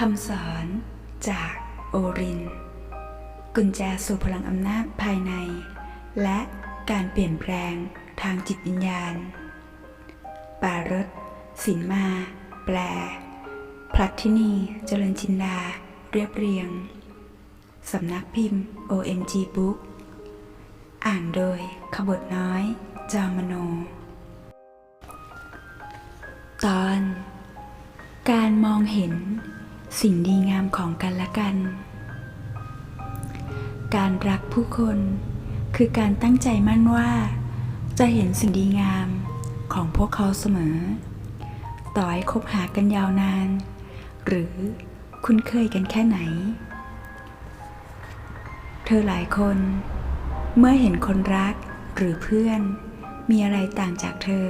คำสอนจากโอริน กุญแจสู่พลังอำนาจภายใน และการเปลี่ยนแปลงทางจิตวิญญาณ ปารสสินมา แปล พลัทธินีเจริญจินดา เรียบเรียง สำนักพิมพ์ OMG Book อ่านโดยขบทน้อยจอมโน ตอน การมองเห็น สิ่งดีงามของกันและกัน การรักผู้คนคือการตั้งใจมั่นว่า จะเห็นสิ่งดีงามของพวกเขาเสมอ ต่อให้คบหากันยาวนาน หรือคุ้นเคยกันแค่ไหน เธอหลายคน เมื่อเห็นคนรักหรือเพื่อน มีอะไรต่างจากเธอ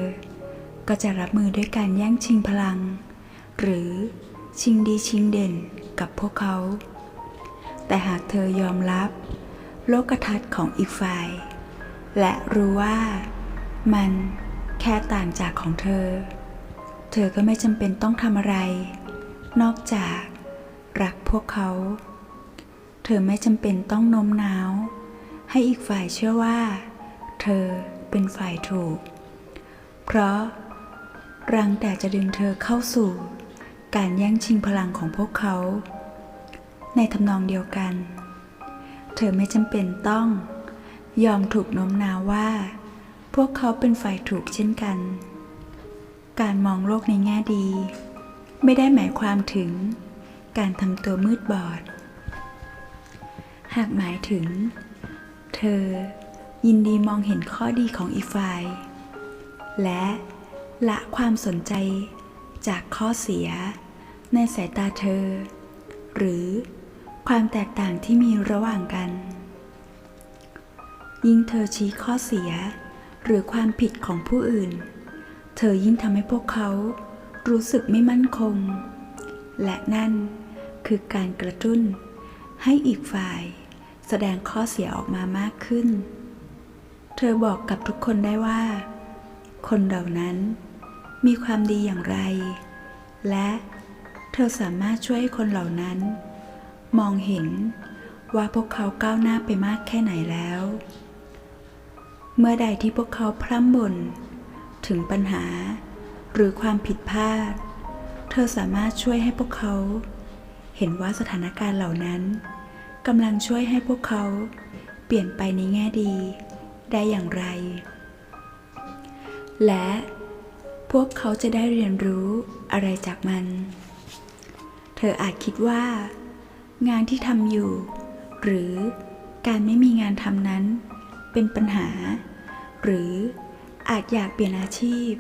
ก็จะรับมือด้วยการแย่งชิงพลัง หรือ ชิงดีชิงเด่นกับพวกเขา แต่หากเธอยอมรับ โลกทัศน์ของอีกฝ่าย และรู้ว่ามันแค่ต่างจากของเธอ เธอก็ไม่จำเป็นต้องทำอะไร นอกจากรักพวกเขา เธอไม่จำเป็นต้องโน้มน้าว ให้อีกฝ่ายเชื่อว่า เธอเป็นฝ่ายถูก เพราะรังแต่จะดึงเธอเข้าสู่ การแย่งชิงพลังของพวกเขา ในทำนองเดียวกัน เธอไม่จำเป็นต้อง ยอมถูกโน้มน้าวว่า พวกเขาเป็นฝ่ายถูกเช่นกัน การมองโลกในแง่ดี ไม่ได้หมายความถึง การทำตัวมืดบอด หากหมายถึง เธอยินดีมองเห็นข้อดีของอีกฝ่าย และละความสนใจจากข้อเสีย ในสายตาเธอ หรือความแตกต่างที่มีระหว่างกัน ยิ่งเธอชี้ข้อเสียหรือความผิดของผู้อื่น เธอยิ่งทำให้พวกเขารู้สึกไม่มั่นคง และนั่นคือการกระตุ้นให้อีกฝ่ายแสดงข้อเสียออกมามากขึ้น เธอบอกกับทุกคนได้ว่า คนเหล่านั้นมีความดีอย่างไร และ เธอสามารถช่วยให้คนเหล่านั้น มองเห็นว่าพวกเขาก้าวหน้าไปมากแค่ไหนแล้ว เมื่อใดที่พวกเขาพร่ำบ่นถึงปัญหาหรือความผิดพลาด เธอสามารถช่วยให้พวกเขา เห็นว่าสถานการณ์เหล่านั้นกำลังช่วยให้พวกเขาเปลี่ยนไปในแง่ดี ได้อย่างไร และพวกเขาจะได้เรียนรู้อะไรจากมัน ธออาจคิดว่า งานที่ทำอยู่ หรือการไม่มีงานทำนั้น เป็นปัญหา หรืออาจอยากเปลี่ยนอาชีพ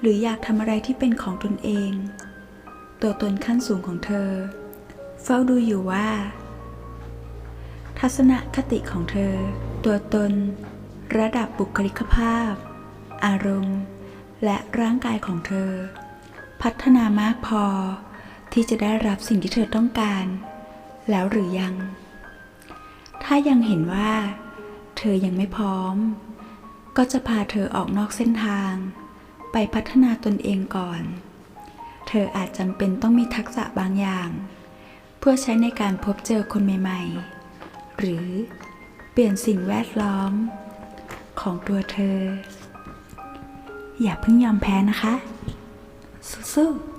หรืออยากทำอะไรที่เป็นของตนเอง ตัวตนขั้นสูงของเธอ เฝ้าดูอยู่ว่า ทัศนคติของเธอ ตัวตน ระดับบุคลิกภาพ อารมณ์ และร่างกายของเธอ พัฒนามากพอ ที่จะได้รับสิ่งที่เธอต้องการ แล้วหรือยัง ถ้ายังเห็นว่า เธอยังไม่พร้อม ก็จะพาเธอออกนอกเส้นทาง ไปพัฒนาตนเองก่อน เธออาจจำเป็นต้องมีทักษะบางอย่าง เพื่อใช้ในการพบเจอคนใหม่ๆ หรือเปลี่ยนสิ่งแวดล้อม ของตัวเธอ อย่าเพิ่งยอมแพ้นะคะ สู้ๆ